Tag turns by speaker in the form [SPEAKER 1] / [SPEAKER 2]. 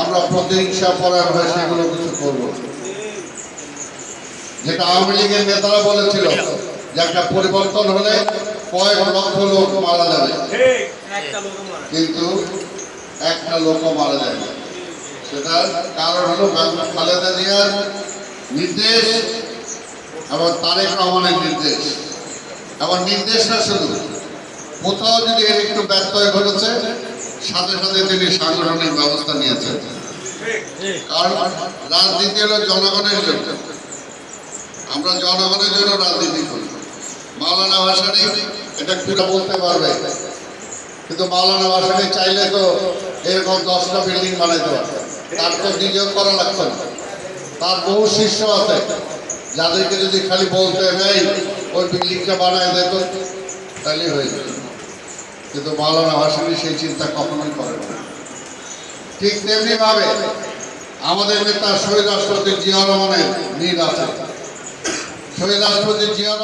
[SPEAKER 1] আমরা প্রতিহিংসা পরায়ণ হয়ে সেগুলো কিছু করব যেটা আওয়ামী লীগের নেতারা বলেছিল যে একটা পরিবর্তন হলে কয়েক লক্ষ লোক মারা যাবে। কিন্তু একটা লোকও মারা যায় সেটার কারণ হলো খালেদা জিয়ার নির্দেশ এবং তারেক রহমানের নির্দেশ। এবং নির্দেশ না শুধু কোথাও যদি এর একটু ব্যত্যয় ঘটেছে সাথে সাথে তিনি সাংগঠনিক ব্যবস্থা নিয়েছেন। কারণ রাজনীতি হলো জনগণের জন্য। আমরা জনগণের জন্য রাজনীতি করি। মাওলানা ভাসানি এটা খুলে বলতে পারবে। কিন্তু মাওলানা ভাসানি চাইলে তো এরকম দশটা বিল্ডিং বানাইতে তার তো নিজেও করা লাগতো তার বহু শিষ্য আছে। যাদেরকে যদি খালি বলতে নেই, ওই বিল্ডিংটা বানায় দিত তাহলে হয়ে যেত। কিন্তু মাওলানা ভাসানি সেই চিন্তা কখনোই করেন ঠিক তেমনি ভাবে আমাদের নেতা শহীদ রাষ্ট্রপতি জিয়া রহমানের নীল আছে। শহীদ রাষ্ট্রপতি জিয়া